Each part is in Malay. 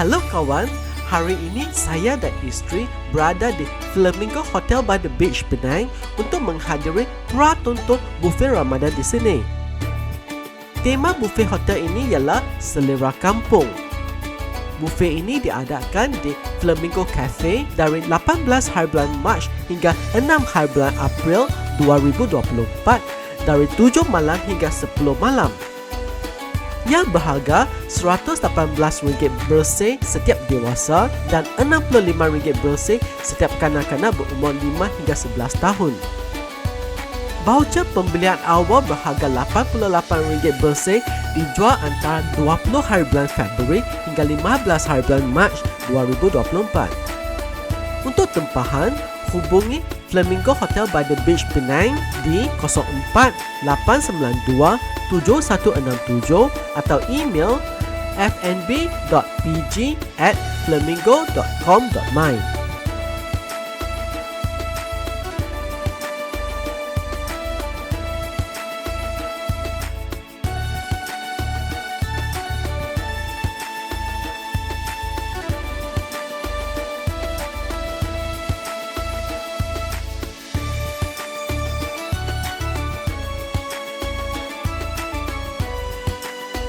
Halo kawan, hari ini saya dan isteri berada di Flamingo Hotel by the Beach Penang untuk menghadiri pra-tonton buffet Ramadan di sini. Tema buffet hotel ini ialah Selera Kampung. Buffet ini diadakan di Flamingo Cafe dari 18 hari bulan Mac hingga 6 hari bulan April 2024 dari 7 malam hingga 10 malam. Yang berharga RM118 bersih setiap dewasa dan RM65 bersih setiap kanak-kanak berumur 5 hingga 11 tahun. Voucher pembelian awal berharga RM88 bersih dijual antara 20 hari bulan Februari hingga 15 hari bulan Mac 2024. Untuk tempahan, hubungi Flamingo Hotel by the Beach Penang di 04 892 7167 atau email fnb.pg at flamingo.com.my.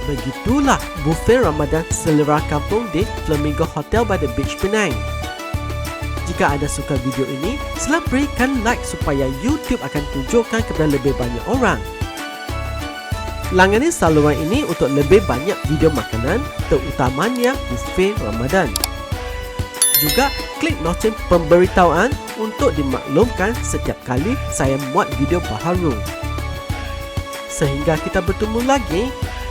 Begitulah buffet Ramadan selera kampung di Flamingo Hotel by the Beach Penang. Jika anda suka video ini, sila berikan like supaya YouTube akan tunjukkan kepada lebih banyak orang. Langani saluran ini untuk lebih banyak video makanan, terutamanya buffet Ramadan. Juga klik loceng pemberitahuan untuk dimaklumkan setiap kali saya muat video baharu. Sehingga kita bertemu lagi,